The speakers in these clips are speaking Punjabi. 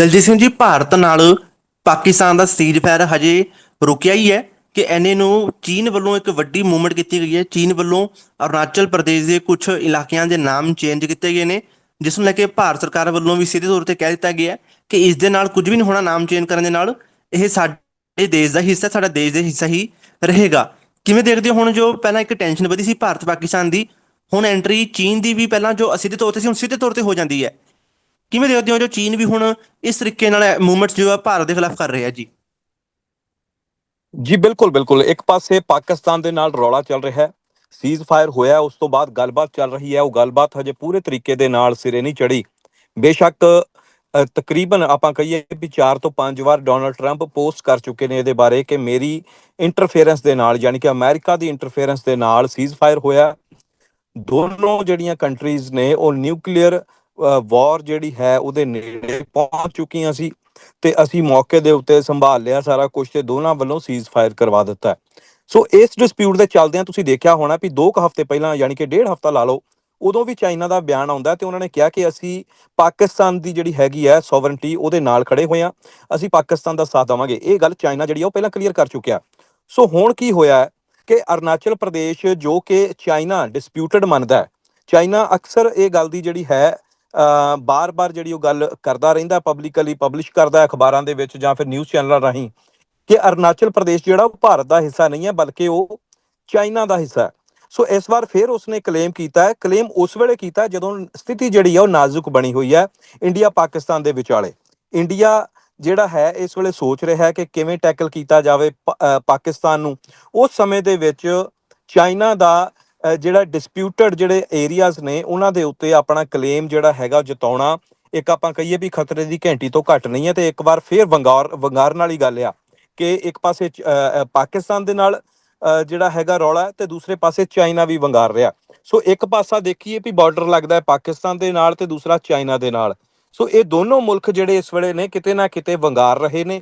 ਦਲਜੀਤ ਸਿੰਘ ਜੀ, ਭਾਰਤ ਨਾਲ ਪਾਕਿਸਤਾਨ ਦਾ ਸੀਜ਼ਫਾਇਰ ਹਜੇ ਰੁਕਿਆ ਹੀ ਹੈ ਕਿ ਐਨੇ ਨੂੰ ਚੀਨ ਵੱਲੋਂ ਇੱਕ ਵੱਡੀ ਮੂਵਮੈਂਟ ਕੀਤੀ ਗਈ ਹੈ। ਚੀਨ ਵੱਲੋਂ ਅਰੁਣਾਚਲ ਪ੍ਰਦੇਸ਼ ਦੇ ਕੁਝ ਇਲਾਕਿਆਂ ਦੇ ਨਾਮ ਚੇਂਜ ਕੀਤੇ ਗਏ ਨੇ, ਜਿਸ ਨੂੰ ਲੈ ਕੇ ਭਾਰਤ ਸਰਕਾਰ ਵੱਲੋਂ ਵੀ ਸਿੱਧੇ ਤੌਰ ਤੇ ਕਹਿ ਦਿੱਤਾ ਗਿਆ ਕਿ ਇਸ ਦੇ ਨਾਲ ਕੁਝ ਵੀ ਨਹੀਂ ਹੋਣਾ ਨਾਮ ਚੇਂਜ ਕਰਨ ਦੇ ਨਾਲ, ਇਹ ਸਾਡੇ ਦੇਸ਼ ਦਾ ਹਿੱਸਾ, ਸਾਡਾ ਦੇਸ਼ ਦਾ ਹਿੱਸਾ ਹੀ ਰਹੇਗਾ। ਕਿਵੇਂ ਦੇਖਦੇ ਹੋ ਹੁਣ ਜੋ ਪਹਿਲਾਂ ਇੱਕ ਟੈਨਸ਼ਨ ਵਧੀ ਸੀ ਭਾਰਤ ਪਾਕਿਸਤਾਨ ਦੀ, ਹੁਣ ਐਂਟਰੀ ਚੀਨ ਦੀ ਵੀ ਪਹਿਲਾਂ ਜੋ ਅਸਿੱਧੇ ਤੌਰ ਤੇ ਸੀ, ਹੁਣ ਸਿੱਧੇ ਤੌਰ ਤੇ ਹੋ ਜਾਂਦੀ ਹੈ। ਕਿਵੇਂ ਦੇਖਦੇ ਹੋ ਜੋ ਚੀਨ ਵੀ ਹੁਣ ਇਸ ਤਰੀਕੇ ਨਾਲ ਮੂਵਮੈਂਟਸ ਜੋ ਹੈ ਭਾਰਤ ਦੇ ਖਿਲਾਫ ਕਰ ਰਿਹਾ ਜੀ? ਜੀ, ਬਿਲਕੁਲ ਬਿਲਕੁਲ। ਇੱਕ ਪਾਸੇ ਪਾਕਿਸਤਾਨ ਦੇ ਨਾਲ ਰੌਲਾ ਚੱਲ ਰਿਹਾ ਹੈ ਸੀਜ਼ ਫਾਇਰ ਹੋਇਆ, ਉਸ ਤੋਂ ਬਾਅਦ ਗੱਲਬਾਤ ਚੱਲ ਰਹੀ ਹੈ। ਉਹ ਗੱਲਬਾਤ ਹਜੇ ਪੂਰੇ ਤਰੀਕੇ ਦੇ ਨਾਲ ਸਿਰੇ ਨਹੀਂ ਚੜੀ ਬੇਸ਼ੱਕ ਤਕਰੀਬਨ ਆਪਾਂ ਕਹੀਏ ਵੀ 4 ਤੋਂ 5 ਵਾਰ ਡੋਨਲਡ ਟਰੰਪ ਪੋਸਟ ਕਰ ਚੁੱਕੇ ਨੇ ਇਹਦੇ ਬਾਰੇ ਕਿ ਮੇਰੀ ਇੰਟਰਫੇਰੈਂਸ ਦੇ ਨਾਲ, ਯਾਨੀ ਕਿ ਅਮਰੀਕਾ ਦੀ ਇੰਟਰਫੇਰੈਂਸ ਦੇ ਨਾਲ ਸੀਜ਼ ਫਾਇਰ ਹੋਇਆ। ਦੋਨੋਂ ਜਿਹੜੀਆਂ ਕੰਟਰੀਜ਼ ਨੇ, ਉਹ ਨਿਊਕਲੀਅਰ ਵਾਰ ਜਿਹੜੀ ਹੈ ਉਹਦੇ ਨੇੜੇ ਪਹੁੰਚ ਚੁੱਕੀਆਂ ਸੀ ਤੇ ਅਸੀਂ ਮੌਕੇ ਦੇ ਉੱਤੇ ਸੰਭਾਲ ਲਿਆ ਸਾਰਾ ਕੁਝ ਤੇ ਦੋਨਾਂ ਵੱਲੋਂ ਸੀਜ਼ ਫਾਇਰ ਕਰਵਾ ਦਿੱਤਾ ਸੋ ਇਸ ਡਿਸਪਿਊਟ ਦੇ ਚੱਲਦਿਆਂ ਤੁਸੀਂ ਦੇਖਿਆ ਹੋਣਾ ਵੀ 2 ਹਫ਼ਤੇ ਪਹਿਲਾਂ ਯਾਨੀ ਕਿ ਡੇਢ ਹਫ਼ਤਾ ਲਾ ਲਓ, ਉਦੋਂ ਵੀ ਚਾਈਨਾ ਦਾ ਬਿਆਨ ਆਉਂਦਾ ਤੇ ਉਹਨਾਂ ਨੇ ਕਿਹਾ ਕਿ ਅਸੀਂ ਪਾਕਿਸਤਾਨ ਦੀ ਜਿਹੜੀ ਹੈਗੀ ਹੈ ਸੋਵਰਨਟੀ ਉਹਦੇ ਨਾਲ ਖੜੇ ਹੋਏ ਆ ਅਸੀਂ ਪਾਕਿਸਤਾਨ ਦਾ ਸਾਥ ਦੇਵਾਂਗੇ। ਇਹ ਗੱਲ ਚਾਈਨਾ ਜਿਹੜੀ ਆ ਉਹ ਪਹਿਲਾਂ ਕਲੀਅਰ ਕਰ ਚੁੱਕਿਆ। ਸੋ ਹੁਣ ਕੀ ਹੋਇਆ ਕਿ ਅਰੁਣਾਚਲ ਪ੍ਰਦੇਸ਼ ਜੋ ਕਿ ਚਾਈਨਾ ਡਿਸਪਿਊਟਡ ਮੰਨਦਾ ਚਾਈਨਾ ਅਕਸਰ ਇਹ ਗੱਲ ਦੀ ਜਿਹੜੀ ਹੈ ਬਾਰ-ਬਾਰ ਜਿਹੜੀ ਉਹ ਗੱਲ ਕਰਦਾ ਰਹਿੰਦਾ ਪਬਲਿਕਲੀ ਪਬਲਿਸ਼ ਕਰਦਾ ਅਖਬਾਰਾਂ ਦੇ ਵਿੱਚ ਜਾਂ ਫਿਰ ਨਿਊਜ਼ ਚੈਨਲਾਂ ਰਾਹੀਂ ਕਿ ਅਰੁਣਾਚਲ ਪ੍ਰਦੇਸ਼ ਜਿਹੜਾ ਉਹ ਭਾਰਤ ਦਾ ਹਿੱਸਾ ਨਹੀਂ ਹੈ, ਬਲਕਿ ਉਹ ਚਾਈਨਾ ਦਾ ਹਿੱਸਾ ਹੈ। ਸੋ ਇਸ ਵਾਰ ਫਿਰ ਉਸਨੇ ਕਲੇਮ ਕੀਤਾ ਹੈ ਕਲੇਮ ਉਸ ਵੇਲੇ ਕੀਤਾ ਜਦੋਂ ਸਥਿਤੀ ਜਿਹੜੀ ਹੈ ਉਹ ਨਾਜ਼ੁਕ ਬਣੀ ਹੋਈ ਹੈ ਇੰਡੀਆ ਪਾਕਿਸਤਾਨ ਦੇ ਵਿਚਾਲੇ। ਇੰਡੀਆ ਜਿਹੜਾ ਹੈ, ਇਸ ਵੇਲੇ ਸੋਚ ਰਿਹਾ ਹੈ ਕਿ ਕਿਵੇਂ ਟੈਕਲ ਕੀਤਾ ਜਾਵੇ ਪਾਕਿਸਤਾਨ ਨੂੰ। ਉਸ ਸਮੇਂ ਦੇ ਵਿੱਚ ਚਾਈਨਾ ਦਾ ਜਿਹੜਾ ਡਿਸਪਿਊਟਡ ਜਿਹੜੇ ਏਰੀਆਜ਼ ਨੇ, ਉਹਨਾਂ ਦੇ ਉੱਤੇ ਆਪਣਾ ਕਲੇਮ ਜਿਹੜਾ ਹੈਗਾ ਉਹ ਜਤਾਉਣਾ, ਇੱਕ ਆਪਾਂ ਕਹੀਏ ਵੀ ਖਤਰੇ ਦੀ ਘੰਟੀ ਤੋਂ ਘੱਟ ਨਹੀਂ ਹੈ ਤੇ ਇੱਕ ਵਾਰ ਫੇਰ ਵੰਗਾਰ, ਵੰਗਾਰਨ ਵਾਲੀ ਗੱਲ ਆ ਕਿ ਇੱਕ ਪਾਸੇ ਪਾਕਿਸਤਾਨ ਦੇ ਨਾਲ ਜਿਹੜਾ ਹੈਗਾ ਰੌਲਾ ਹੈ ਤੇ ਦੂਸਰੇ ਪਾਸੇ ਚਾਈਨਾ ਵੀ ਵੰਗਾਰ ਰਿਹਾ। ਸੋ ਇੱਕ ਪਾਸਾ ਦੇਖੀਏ ਵੀ ਬਾਰਡਰ ਲੱਗਦਾ ਹੈ ਪਾਕਿਸਤਾਨ ਦੇ ਨਾਲ ਤੇ ਦੂਸਰਾ ਚਾਈਨਾ ਦੇ ਨਾਲ। ਸੋ ਇਹ ਦੋਨੋਂ ਮੁਲਕ ਜਿਹੜੇ ਇਸ ਵੇਲੇ ਨੇ ਕਿਤੇ ਨਾ ਕਿਤੇ ਵੰਗਾਰ ਰਹੇ ਨੇ।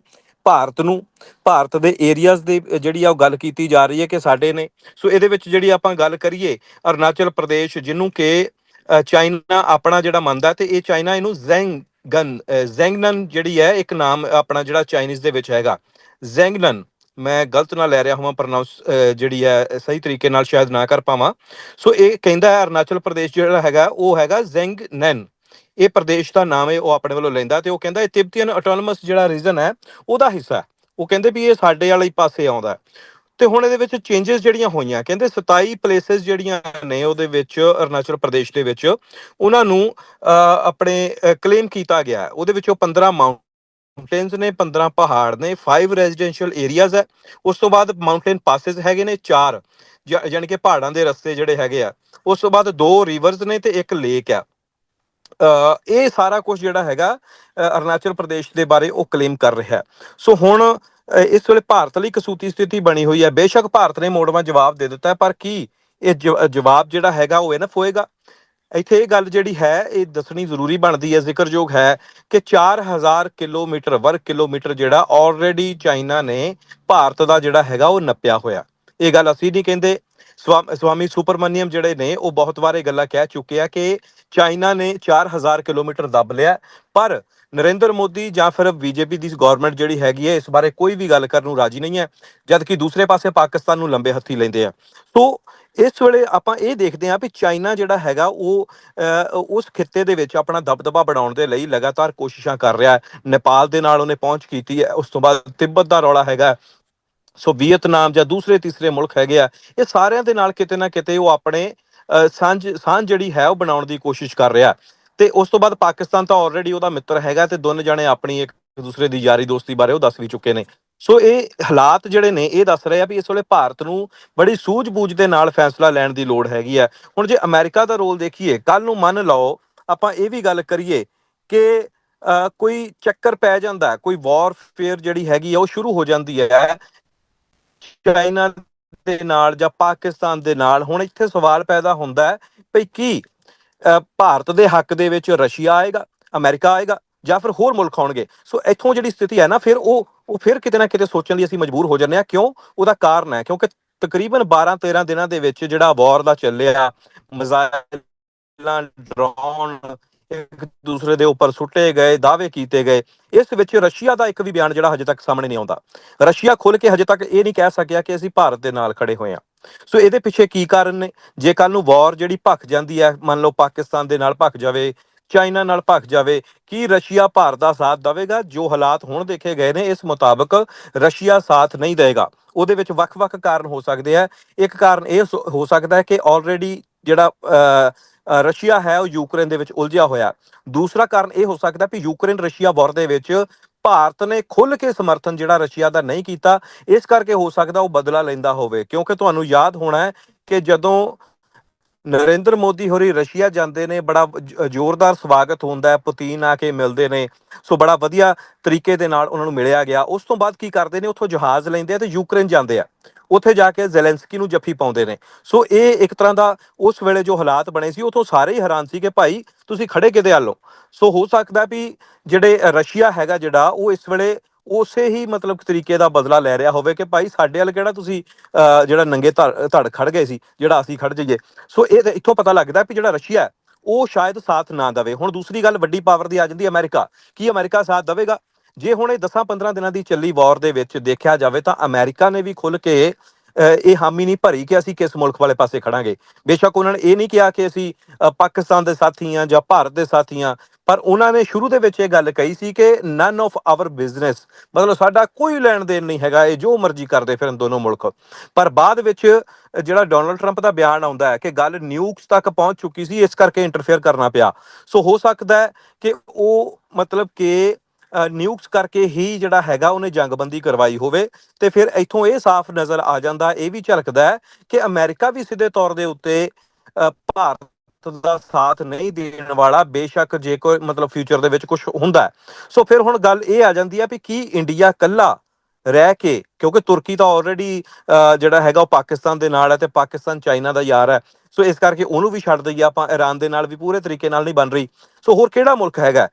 ਭਾਰਤ ਨੂੰ, ਭਾਰਤ ਦੇ ਏਰੀਆਜ਼ ਦੇ ਜਿਹੜੀ ਆ ਉਹ ਗੱਲ ਕੀਤੀ ਜਾ ਰਹੀ ਹੈ ਕਿ ਸਾਡੇ ਨੇ, ਸੋ ਇਹਦੇ ਵਿੱਚ ਜਿਹੜੀ ਆਪਾਂ ਗੱਲ ਕਰੀਏ, ਅਰੁਣਾਚਲ ਪ੍ਰਦੇਸ਼, ਜਿਹਨੂੰ ਕਿ ਚਾਈਨਾ ਆਪਣਾ ਜਿਹੜਾ ਮੰਨਦਾ ਤੇ ਇਹ ਚਾਈਨਾ ਇਹਨੂੰ ਜ਼ੈਂਗ ਗਨ ਜ਼ੈਂਗਨਨ ਜਿਹੜੀ ਹੈ, ਇੱਕ ਨਾਮ ਆਪਣਾ ਜਿਹੜਾ ਚਾਈਨੀਜ਼ ਦੇ ਵਿੱਚ ਹੈਗਾ। ਜ਼ੈਂਗਨਨ, ਮੈਂ ਗਲਤ ਨਾ ਲੈ ਰਿਹਾ ਹਾਂ ਪ੍ਰੋਨਾਂਸ ਜਿਹੜੀ ਹੈ, ਸਹੀ ਤਰੀਕੇ ਨਾਲ ਸ਼ਾਇਦ ਨਾ ਕਰ ਪਾਵਾਂ। ਸੋ ਇਹ ਕਹਿੰਦਾ ਹੈ ਅਰੁਣਾਚਲ ਪ੍ਰਦੇਸ਼ ਜਿਹੜਾ ਹੈਗਾ, ਉਹ ਹੈਗਾ ਜ਼ੈਂਗਨਨ। ਇਹ ਪ੍ਰਦੇਸ਼ ਦਾ ਨਾਮ ਹੈ, ਉਹ ਆਪਣੇ ਵੱਲੋਂ ਲੈਂਦਾ ਤੇ ਉਹ ਕਹਿੰਦਾ ਇਹ ਤਿਬਤੀਅਨ ਆਟੋਨਮਸ ਜਿਹੜਾ ਰੀਜਨ ਹੈ, ਉਹਦਾ ਹਿੱਸਾ ਹੈ। ਉਹ ਕਹਿੰਦੇ ਵੀ ਇਹ ਸਾਡੇ ਵਾਲੇ ਪਾਸੇ ਆਉਂਦਾ ਹੈ। ਤੇ ਹੁਣ ਇਹਦੇ ਵਿੱਚ ਚੇਂਜਸ ਜਿਹੜੀਆਂ ਹੋਈਆਂ, ਕਹਿੰਦੇ 27 ਪਲੇਸਸ ਜਿਹੜੀਆਂ ਨੇ ਉਹਦੇ ਵਿੱਚ, ਅਰੁਣਾਚਲ ਪ੍ਰਦੇਸ਼ ਦੇ ਵਿੱਚ, ਉਹਨਾਂ ਨੂੰ ਆਪਣੇ ਕਲੇਮ ਕੀਤਾ ਗਿਆ ਉਹਦੇ ਵਿੱਚੋਂ 15 ਮਾਊਂਟੇਨਸ ਨੇ 15 ਪਹਾੜ ਨੇ 5 ਰੈਜ਼ੀਡੈਂਸ਼ੀਅਲ ਏਰੀਆਜ਼ ਹੈ। ਉਸ ਤੋਂ ਬਾਅਦ ਮਾਊਂਟੇਨ ਪਾਸਸ ਹੈਗੇ ਨੇ 4 ਯਾਨੀ ਕਿ ਪਹਾੜਾਂ ਦੇ ਰਸਤੇ ਜਿਹੜੇ ਹੈਗੇ ਆ। ਉਸ ਤੋਂ ਬਾਅਦ ਦੋ ਰਿਵਰਸ ਨੇ ਤੇ ਇੱਕ ਲੇਕ ਆ ਇਹ ਸਾਰਾ ਕੁਝ ਜਿਹੜਾ ਹੈਗਾ ਅ, ਅਰੁਣਾਚਲ ਪ੍ਰਦੇਸ਼ ਦੇ ਬਾਰੇ ਉਹ ਕਲੇਮ ਕਰ ਰਿਹਾ ਸੋ ਹੁਣ ਇਸ ਵੇਲੇ ਭਾਰਤ ਲਈ ਕਸੂਤੀ ਸਥਿਤੀ ਬਣੀ ਹੋਈ ਹੈ। ਬੇਸ਼ੱਕ ਭਾਰਤ ਨੇ ਮੋੜਵਾਂ ਜਵਾਬ ਦੇ ਦਿੱਤਾ ਪਰ ਕੀ ਇਹ ਜਵ- ਜਵਾਬ ਜਿਹੜਾ ਹੈਗਾ ਉਹ ਇਨਫ ਹੋਏਗਾ? ਇੱਥੇ ਇਹ ਗੱਲ ਜਿਹੜੀ ਹੈ ਇਹ ਦੱਸਣੀ ਜ਼ਰੂਰੀ ਬਣਦੀ ਹੈ ਜ਼ਿਕਰਯੋਗ ਹੈ ਕਿ 4000 ਕਿਲੋਮੀਟਰ ਵਰਗ ਕਿਲੋਮੀਟਰ ਜਿਹੜਾ ਆਲਰੇਡੀ ਚਾਈਨਾ ਨੇ ਭਾਰਤ ਦਾ ਜਿਹੜਾ ਹੈਗਾ ਉਹ ਨੱਪਿਆ ਹੋਇਆ। ਇਹ ਗੱਲ ਅਸੀਂ ਨਹੀਂ ਕਹਿੰਦੇ। ਸਵਾਮੀ ਸੁਪਰਮਨੀਅਮ ਜਿਹੜੇ ਨੇ ਉਹ ਬਹੁਤ ਵਾਰ ਇਹ ਗੱਲਾਂ ਕਹਿ ਚੁੱਕੇ ਆ ਕਿ ਚਾਈਨਾ ਨੇ 4000 ਕਿਲੋਮੀਟਰ ਦੱਬ ਲਿਆ। ਪਰ ਨਰਿੰਦਰ ਮੋਦੀ ਜਾਂ ਫਿਰ ਬੀਜੇਪੀ ਦੀ ਗਵਰਨਮੈਂਟ ਜਿਹੜੀ ਹੈਗੀ ਹੈ ਇਸ ਬਾਰੇ ਕੋਈ ਵੀ ਗੱਲ ਕਰਨ ਨੂੰ ਰਾਜੀ ਨਹੀਂ ਹੈ ਜਦ ਕਿ ਦੂਸਰੇ ਪਾਸੇ ਪਾਕਿਸਤਾਨ ਨੂੰ ਲੰਬੇ ਹੱਥੀ ਲੈਂਦੇ ਆ। ਸੋ ਇਸ ਵੇਲੇ ਆਪਾਂ ਇਹ ਦੇਖਦੇ ਹਾਂ ਵੀ ਚਾਈਨਾ ਜਿਹੜਾ ਹੈਗਾ ਉਹ ਅਹ, ਉਸ ਖਿੱਤੇ ਦੇ ਵਿੱਚ ਆਪਣਾ ਦਬਦਬਾ ਬਣਾਉਣ ਦੇ ਲਈ ਲਗਾਤਾਰ ਕੋਸ਼ਿਸ਼ਾਂ ਕਰ ਰਿਹਾ ਹੈ। ਨੇਪਾਲ ਦੇ ਨਾਲ ਉਹਨੇ ਪਹੁੰਚ ਕੀਤੀ ਹੈ। ਉਸ ਤੋਂ ਬਾਅਦ ਤਿੱਬਤ ਦਾ ਰੌਲਾ ਹੈਗਾ। ਸੋ ਵੀਅਤਨਾਮ ਜਾਂ ਦੂਸਰੇ ਤੀਸਰੇ ਮੁਲਕ ਹੈਗੇ ਆ ਇਹ ਸਾਰਿਆਂ ਦੇ ਨਾਲ ਕਿਤੇ ਨਾ ਕਿਤੇ ਉਹ ਆਪਣੇ ਸਾਂਝ ਸਾਂਝ ਜਿਹੜੀ ਹੈ ਉਹ ਬਣਾਉਣ ਦੀ ਕੋਸ਼ਿਸ਼ ਕਰ ਰਿਹਾ। ਤੇ ਉਸ ਤੋਂ ਬਾਅਦ ਪਾਕਿਸਤਾਨ ਤਾਂ ਆਲਰੇਡੀ ਉਹਦਾ ਮਿੱਤਰ ਹੈਗਾ ਤੇ ਦੋਨੇ ਜਣੇ ਆਪਣੀ ਇੱਕ ਦੂਸਰੇ ਦੀ ਯਾਰੀ ਦੋਸਤੀ ਬਾਰੇ ਉਹ ਦੱਸ ਵੀ ਚੁੱਕੇ ਨੇ। ਸੋ ਇਹ ਹਾਲਾਤ ਜਿਹੜੇ ਨੇ ਇਹ ਦੱਸ ਰਹੇ ਆ ਵੀ ਇਸ ਵੇਲੇ ਭਾਰਤ ਨੂੰ ਬੜੀ ਸੂਝ-ਬੂਝ ਦੇ ਨਾਲ ਫੈਸਲਾ ਲੈਣ ਦੀ ਲੋੜ ਹੈਗੀ ਹੈ ਹੁਣ ਜੇ ਅਮਰੀਕਾ ਦਾ ਰੋਲ ਦੇਖੀਏ ਕੱਲ ਨੂੰ ਮੰਨ ਲਓ ਆਪਾਂ ਇਹ ਵੀ ਗੱਲ ਕਰੀਏ ਕਿ ਅਹ, ਕੋਈ ਚੱਕਰ ਪੈ ਜਾਂਦਾ ਕੋਈ ਵਾਰਫੇਅਰ ਜਿਹੜੀ ਹੈਗੀ ਆ ਉਹ ਸ਼ੁਰੂ ਹੋ ਜਾਂਦੀ ਹੈ ਚਾਈਨਾ ਦੇ ਨਾਲ ਜਾਂ ਪਾਕਿਸਤਾਨ ਦੇ ਨਾਲ ਹੁਣ ਇੱਥੇ ਸਵਾਲ ਪੈਦਾ ਹੁੰਦਾ ਹੈ ਭਈ ਕੀ ਭਾਰਤ ਦੇ ਹੱਕ ਦੇ ਵਿੱਚ ਰਸ਼ੀਆ ਆਏਗਾ, ਅਮਰੀਕਾ ਆਏਗਾ ਜਾਂ ਫਿਰ ਹੋਰ ਮੁਲਕ ਆਉਣਗੇ? ਸੋ ਇੱਥੋਂ ਜਿਹੜੀ ਸਥਿਤੀ ਹੈ ਨਾ ਫਿਰ ਉਹ ਉਹ ਫਿਰ ਕਿਤੇ ਨਾ ਕਿਤੇ ਸੋਚਣ ਲਈ ਅਸੀਂ ਮਜਬੂਰ ਹੋ ਜਾਂਦੇ ਹਾਂ। ਕਿਉਂ? ਉਹਦਾ ਕਾਰਨ ਹੈ ਕਿਉਂਕਿ ਤਕਰੀਬਨ 12 13 ਦਿਨਾਂ ਦੇ ਵਿੱਚ ਜਿਹੜਾ ਵਾਰ ਦਾ ਚੱਲਿਆ, ਮਿਜ਼ਾਈਲਾਂ, ਡਰੋਨ ਇੱਕ ਦੂਸਰੇ ਦੇ ਉੱਪਰ ਸੁੱਟੇ ਗਏ ਦਾਅਵੇ ਕੀਤੇ ਗਏ। ਇਸ ਵਿੱਚ ਰਸ਼ੀਆ ਦਾ ਇੱਕ ਵੀ ਬਿਆਨ ਜਿਹੜਾ ਹਜੇ ਤੱਕ ਸਾਹਮਣੇ ਨਹੀਂ ਆਉਂਦਾ। ਰਸ਼ੀਆ ਖੁੱਲ ਕੇ ਹਜੇ ਤੱਕ ਇਹ ਨਹੀਂ ਕਹਿ ਸਕਿਆ ਕਿ ਅਸੀਂ ਭਾਰਤ ਦੇ ਨਾਲ ਖੜੇ ਹੋਏ ਹਾਂ। ਸੋ ਇਹਦੇ ਪਿੱਛੇ ਕੀ ਕਾਰਨ ਨੇ? ਜੇ ਕੱਲ ਨੂੰ ਵਾਰ ਜਿਹੜੀ ਭਖ ਜਾਂਦੀ ਹੈ ਮੰਨ ਲਓ ਪਾਕਿਸਤਾਨ ਦੇ ਨਾਲ ਭਖ ਜਾਵੇ ਚਾਈਨਾ ਨਾਲ ਭਖ ਜਾਵੇ ਕੀ ਰਸ਼ੀਆ ਭਾਰਤ ਦਾ ਸਾਥ ਦੇਵੇਗਾ? ਜੋ ਹਾਲਾਤ ਹੁਣ ਦੇਖੇ ਗਏ ਨੇ ਇਸ ਮੁਤਾਬਕ ਰਸ਼ੀਆ ਸਾਥ ਨਹੀਂ ਦੇਵੇਗਾ। ਉਹਦੇ ਵਿੱਚ ਵੱਖ-ਵੱਖ ਕਾਰਨ ਹੋ ਸਕਦੇ ਆ। ਇੱਕ ਕਾਰਨ ਇਹ ਹੋ ਸਕਦਾ ਹੈ ਕਿ ਆਲਰੇਡੀ ਜਿਹੜਾ ਅ, ਰਸ਼ੀਆ ਹੈ, ਉਹ ਯੂਕਰੇਨ ਦੇ ਵਿੱਚ ਉਲਝਿਆ ਹੋਇਆ ਦੂਸਰਾ ਕਾਰਨ ਇਹ ਹੋ ਸਕਦਾ ਵੀ ਯੂਕਰੇਨ ਰਸ਼ੀਆ ਵਾਰ ਦੇ ਵਿੱਚ ਭਾਰਤ ਨੇ ਖੁੱਲ ਕੇ ਸਮਰਥਨ ਜਿਹੜਾ ਰਸ਼ੀਆ ਦਾ ਨਹੀਂ ਕੀਤਾ, ਇਸ ਕਰਕੇ ਹੋ ਸਕਦਾ ਉਹ ਬਦਲਾ ਲੈਂਦਾ ਹੋਵੇ। ਕਿਉਂਕਿ ਤੁਹਾਨੂੰ ਯਾਦ ਹੋਣਾ ਹੈ ਕਿ ਜਦੋਂ ਨਰਿੰਦਰ ਮੋਦੀ ਹੋਰੀ ਰਸ਼ੀਆ ਜਾਂਦੇ ਨੇ, ਬੜਾ ਜ਼ੋਰਦਾਰ ਸਵਾਗਤ ਹੁੰਦਾ ਹੈ, ਪੁਤਿਨ ਆ ਕੇ ਮਿਲਦੇ ਨੇ। ਸੋ ਬੜਾ ਵਧੀਆ ਤਰੀਕੇ ਦੇ ਨਾਲ ਉਹਨਾਂ ਨੂੰ ਮਿਲਿਆ ਗਿਆ। ਉਸ ਤੋਂ ਬਾਅਦ ਕੀ ਕਰਦੇ ਨੇ? ਉੱਥੋਂ ਜਹਾਜ਼ ਲੈਂਦੇ ਆ ਤੇ ਯੂਕਰੇਨ ਜਾਂਦੇ ਆ। ਉੱਥੇ ਜਾ ਕੇ ਜ਼ੈਲੈਂਸਕੀ ਨੂੰ ਜੱਫੀ ਪਾਉਂਦੇ ਨੇ। ਸੋ ਇਹ ਇੱਕ ਤਰ੍ਹਾਂ ਦਾ ਉਸ ਵੇਲੇ ਜੋ ਹਾਲਾਤ ਬਣੇ ਸੀ ਉਥੋਂ ਸਾਰੇ ਹੀ ਹੈਰਾਨ ਸੀ ਕਿ ਭਾਈ ਤੁਸੀਂ ਖੜੇ ਕਿਤੇ ਆਲੋ ਸੋ ਹੋ ਸਕਦਾ ਵੀ ਜਿਹੜੇ ਰਸ਼ੀਆ ਹੈਗਾ ਜਿਹੜਾ ਉਹ ਇਸ ਵੇਲੇ ਉਸੇ ਹੀ ਮਤਲਬ ਤਰੀਕੇ ਦਾ ਬਦਲਾ ਲੈ ਰਿਹਾ ਹੋਵੇ ਕਿ ਭਾਈ ਸਾਡੇ ਵੱਲ ਕਿਹੜਾ ਤੁਸੀਂ ਅ, ਜਿਹੜਾ ਨੰਗੇ ਧੜ ਧੜ ਖੜ ਗਏ ਸੀ ਜਿਹੜਾ ਅਸੀਂ ਖੜ ਜਾਈਏ। ਸੋ ਇਹ ਇੱਥੋਂ ਪਤਾ ਲੱਗਦਾ ਵੀ ਜਿਹੜਾ ਰਸ਼ੀਆ ਉਹ ਸ਼ਾਇਦ ਸਾਥ ਨਾ ਦੇਵੇ। ਹੁਣ ਦੂਸਰੀ ਗੱਲ ਵੱਡੀ ਪਾਵਰ ਦੀ ਆ ਜਾਂਦੀ ਹੈ ਅਮਰੀਕਾ। ਕੀ ਅਮਰੀਕਾ ਸਾਥ ਦੇਵੇਗਾ? ਜੇ ਹੁਣ ਇਹ 10-15 ਦਿਨਾਂ ਦੀ ਚੱਲੀ ਵਾਰ ਦੇ ਵਿੱਚ ਦੇਖਿਆ ਜਾਵੇ ਤਾਂ ਅਮਰੀਕਾ ਨੇ ਵੀ ਖੁੱਲ ਕੇ ਇਹ ਹਾਮੀ ਨਹੀਂ ਭਰੀ ਕਿ ਅਸੀਂ ਕਿਸ ਮੁਲਕ ਵਾਲੇ ਪਾਸੇ ਖੜਾਂਗੇ। ਬੇਸ਼ੱਕ ਉਹਨਾਂ ਨੇ ਇਹ ਨਹੀਂ ਕਿਹਾ ਕਿ ਅਸੀਂ ਪਾਕਿਸਤਾਨ ਦੇ ਸਾਥੀ ਹਾਂ ਜਾਂ ਭਾਰਤ ਦੇ ਸਾਥੀ ਹਾਂ, ਪਰ ਉਹਨਾਂ ਨੇ ਸ਼ੁਰੂ ਦੇ ਵਿੱਚ ਇਹ ਗੱਲ ਕਹੀ ਸੀ ਕਿ ਨਨ ਆਫ ਆਵਰ ਬਿਜ਼ਨਸ ਮਤਲਬ ਸਾਡਾ ਕੋਈ ਲੈਣ ਦੇਣ ਨਹੀਂ ਹੈਗਾ, ਇਹ ਜੋ ਮਰਜ਼ੀ ਕਰਦੇ ਫਿਰਨ ਦੋਨੋਂ ਮੁਲਕ। ਪਰ ਬਾਅਦ ਵਿੱਚ ਜਿਹੜਾ ਡੋਨਲਡ ਟਰੰਪ ਦਾ ਬਿਆਨ ਆਉਂਦਾ ਹੈ ਕਿ ਗੱਲ ਨਿਊਕਸ ਤੱਕ ਪਹੁੰਚ ਚੁੱਕੀ ਸੀ, ਇਸ ਕਰਕੇ ਇੰਟਰਫੇਅਰ ਕਰਨਾ ਪਿਆ। ਸੋ ਹੋ ਸਕਦਾ ਹੈ ਕਿ ਉਹ ਮਤਲਬ ਕਿ ਅ, ਕਰਕੇ ਹੀ ਜਿਹੜਾ ਹੈਗਾ ਉਹਨੇ ਜੰਗਬੰਦੀ ਕਰਵਾਈ ਹੋਵੇ ਤੇ ਫਿਰ ਇੱਥੋਂ ਇਹ ਸਾਫ਼ ਨਜ਼ਰ ਆ ਜਾਂਦਾ ਇਹ ਵੀ ਝਲਕਦਾ ਹੈ ਕਿ ਅਮਰੀਕਾ ਵੀ ਸਿੱਧੇ ਤੌਰ ਦੇ ਉੱਤੇ ਭਾਰਤ ਦਾ ਸਾਥ ਨਹੀਂ ਦੇਣ ਵਾਲਾ ਬੇਸ਼ੱਕ ਜੇ ਕੋਈ ਮਤਲਬ ਫਿਊਚਰ ਦੇ ਵਿੱਚ ਕੁਝ ਹੁੰਦਾ ਸੋ ਫਿਰ ਹੁਣ ਗੱਲ ਇਹ ਆ ਜਾਂਦੀ ਹੈ ਵੀ ਕੀ ਇੰਡੀਆ ਕੱਲਾ ਰਹਿ ਕੇ ਕਿਉਂਕਿ ਤੁਰਕੀ ਤਾਂ ਆਲਰੇਡੀ ਜਿਹੜਾ ਹੈਗਾ ਉਹ ਪਾਕਿਸਤਾਨ ਦੇ ਨਾਲ ਹੈ ਤੇ ਪਾਕਿਸਤਾਨ ਚਾਈਨਾ ਦਾ ਯਾਰ ਹੈ। ਸੋ ਇਸ ਕਰਕੇ ਉਹਨੂੰ ਵੀ ਛੱਡ ਦਈਏ ਆਪਾਂ ਈਰਾਨ ਦੇ ਨਾਲ ਵੀ ਪੂਰੇ ਤਰੀਕੇ ਨਾਲ ਨਹੀਂ ਬਣ ਰਹੀ। ਸੋ ਹੋਰ ਕਿਹੜਾ ਮੁਲਕ ਹੈਗਾ?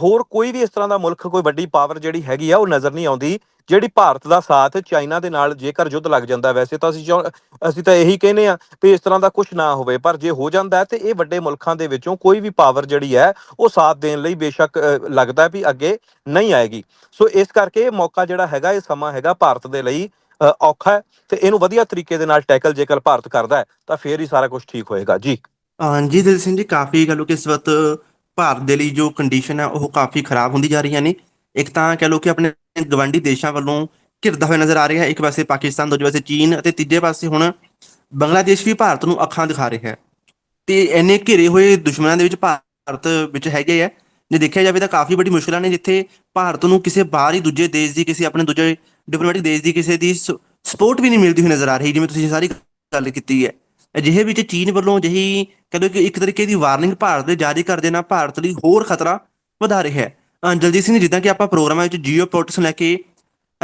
ਹੋਰ ਕੋਈ ਵੀ ਇਸ ਤਰ੍ਹਾਂ ਦਾ ਮੁਲਕ, ਕੋਈ ਵੱਡੀ ਪਾਵਰ ਜਿਹੜੀ ਹੈਗੀ ਆ, ਉਹ ਨਜ਼ਰ ਨਹੀਂ ਆਉਂਦੀ, ਜਿਹੜੀ ਭਾਰਤ ਦਾ ਸਾਥ ਚਾਈਨਾ ਦੇ ਨਾਲ ਜੇਕਰ ਯੁੱਧ ਲੱਗ ਜਾਂਦਾ ਵੈਸੇ ਤਾਂ ਅਸੀਂ ਅਸੀਂ ਤਾਂ ਇਹੀ ਕਹਿੰਦੇ ਆ ਵੀ ਇਸ ਤਰ੍ਹਾਂ ਦਾ ਕੁਝ ਨਾ ਹੋਵੇ, ਪਰ ਜੇ ਹੋ ਜਾਂਦਾ ਹੈ ਤੇ ਇਹ ਵੱਡੇ ਮੁਲਕਾਂ ਦੇ ਵਿੱਚੋਂ ਕੋਈ ਵੀ ਪਾਵਰ ਜਿਹੜੀ ਹੈ, ਉਹ ਸਾਥ ਦੇਣ ਲਈ ਬੇਸ਼ੱਕ ਲੱਗਦਾ ਵੀ ਅੱਗੇ ਨਹੀਂ ਆਏਗੀ। ਸੋ ਇਸ ਕਰਕੇ ਇਹ ਮੌਕਾ ਜਿਹੜਾ ਹੈਗਾ, ਇਹ ਸਮਾਂ ਹੈਗਾ ਭਾਰਤ ਦੇ ਲਈ ਔਖਾ ਹੈ ਤੇ ਇਹਨੂੰ ਵਧੀਆ ਤਰੀਕੇ ਦੇ ਨਾਲ ਟੈਕਲ ਜੇਕਰ ਭਾਰਤ ਕਰਦਾ ਹੈ, ਤਾਂ ਫੇਰ ਹੀ ਸਾਰਾ ਕੁਝ ਠੀਕ ਹੋਏਗਾ। ਜੀ। ਹਾਂਜੀ ਦਿਲ ਸਿੰਘ ਜੀ, ਕਾਫੀ ਕਹ ਲਓ ਕਿ ਇਸ ਵਕਤ ਭਾਰਤ ਦੇ ਲਈ ਜੋ ਕੰਡੀਸ਼ਨ ਹੈ, ਉਹ ਕਾਫੀ ਖਰਾਬ ਹੁੰਦੀ ਜਾ ਰਹੀਆਂ ਨੇ। ਇੱਕ ਤਾਂ ਕਹ ਲਓ ਕਿ ਆਪਣੇ ਗਵਾਂਢੀ ਦੇਸ਼ਾਂ ਵੱਲੋਂ ਘਿਰਦਾ ਹੋਇਆ ਨਜ਼ਰ ਆ ਰਿਹਾ ਹੈ। ਇੱਕ ਪਾਸੇ ਪਾਕਿਸਤਾਨ, ਦੂਜੇ ਪਾਸੇ ਚੀਨ ਅਤੇ ਤੀਜੇ ਪਾਸੇ ਹੁਣ ਬੰਗਲਾਦੇਸ਼ ਵੀ ਭਾਰਤ ਨੂੰ ਅੱਖਾਂ ਦਿਖਾ ਰਿਹਾ ਹੈ। ਤੇ ਇੰਨੇ ਘਿਰੇ ਹੋਏ ਦੁਸ਼ਮਣਾਂ ਦੇ ਵਿੱਚ ਭਾਰਤ ਵਿੱਚ ਹੈਗੇ ਹੈ ਜੇ ਦੇਖਿਆ ਜਾਵੇ ਤਾਂ ਕਾਫੀ ਵੱਡੀ ਮੁਸ਼ਕਲਾਂ ਨੇ ਜਿੱਥੇ ਭਾਰਤ ਨੂੰ ਕਿਸੇ ਬਾਹਰੀ ਦੂਜੇ ਦੇਸ਼ ਦੀ, ਕਿਸੇ ਆਪਣੇ ਦੂਜੇ ਡਿਪਲੋਮੈਟਿਕ ਦੇਸ਼ ਦੀ, ਕਿਸੇ ਦੀ ਸਪੋਰਟ ਵੀ ਨਹੀਂ ਮਿਲਦੀ ਹੋਈ ਨਜ਼ਰ ਆ ਰਹੀ, ਜਿਵੇਂ ਤੁਸੀਂ ਸਾਰੀ ਗੱਲ ਕੀਤੀ ਹੈ। ਅਜਿਹੇ ਵਿੱਚ ਚੀਨ ਵੱਲੋਂ ਅਜਿਹੀ ਕਹਿੰਦੇ ਕਿ ਇੱਕ ਤਰੀਕੇ ਦੀ ਵਾਰਨਿੰਗ ਭਾਰਤ ਦੇ ਜਾਰੀ ਕਰ ਦੇਣਾ ਭਾਰਤ ਲਈ ਹੋਰ ਖਤਰਾ ਵਧਾ ਰਿਹਾ ਹੈ। ਅਹ ਸਿੰਘ ਜੀ, ਜਿੱਦਾਂ ਕਿ ਆਪਾਂ ਪ੍ਰੋਗਰਾਮਾਂ ਵਿੱਚ ਜੀਓ ਪੋਲਿਟਿਕਸ ਲੈ ਕੇ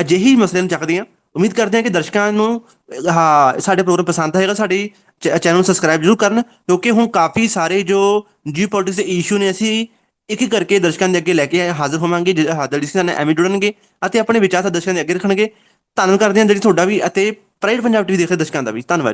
ਅਜਿਹੀ ਮਸਲੇ ਨੂੰ ਚੱਕਦੇ ਹਾਂ ਉਮੀਦ ਕਰਦੇ ਹਾਂ ਕਿ ਦਰਸ਼ਕਾਂ ਨੂੰ ਹਾਂ ਸਾਡੇ ਪ੍ਰੋਗਰਾਮ ਪਸੰਦ ਆਏਗਾ। ਸਾਡੇ ਚੈਨਲ ਨੂੰ ਸਬਸਕ੍ਰਾਈਬ ਜ਼ਰੂਰ ਕਰਨ ਕਿਉਂਕਿ ਹੁਣ ਕਾਫੀ ਸਾਰੇ ਜੋ ਜੀਓ ਪੋਲਿਟਿਕਸ ਦੇ ਇਸ਼ੂ ਨੇ ਅਸੀਂ ਇੱਕ ਇੱਕ ਕਰਕੇ ਦਰਸ਼ਕਾਂ ਦੇ ਅੱਗੇ ਲੈ ਕੇ ਹਾਜ਼ਰ ਹੋਵਾਂਗੇ ਜ- ਹਾਂ, ਜਗਜੀਤ ਸਿੰਘ ਨਾਲ ਐਵੇਂ ਜੁੜਨਗੇ ਅਤੇ ਆਪਣੇ ਵਿਚਾਰ ਦਰਸ਼ਕਾਂ ਦੇ ਅੱਗੇ ਰੱਖਣਗੇ। ਧੰਨਵਾਦ ਕਰਦੇ ਹਾਂ ਜਿਹੜੀ ਤੁਹਾਡਾ ਵੀ ਅਤੇ ਪ੍ਰਾਈਡ ਪੰਜਾਬ ਟੀਵੀ ਦੇਖਦੇ ਦਰਸ਼ਕਾਂ ਦਾ ਵੀ। ਧੰਨਵਾਦ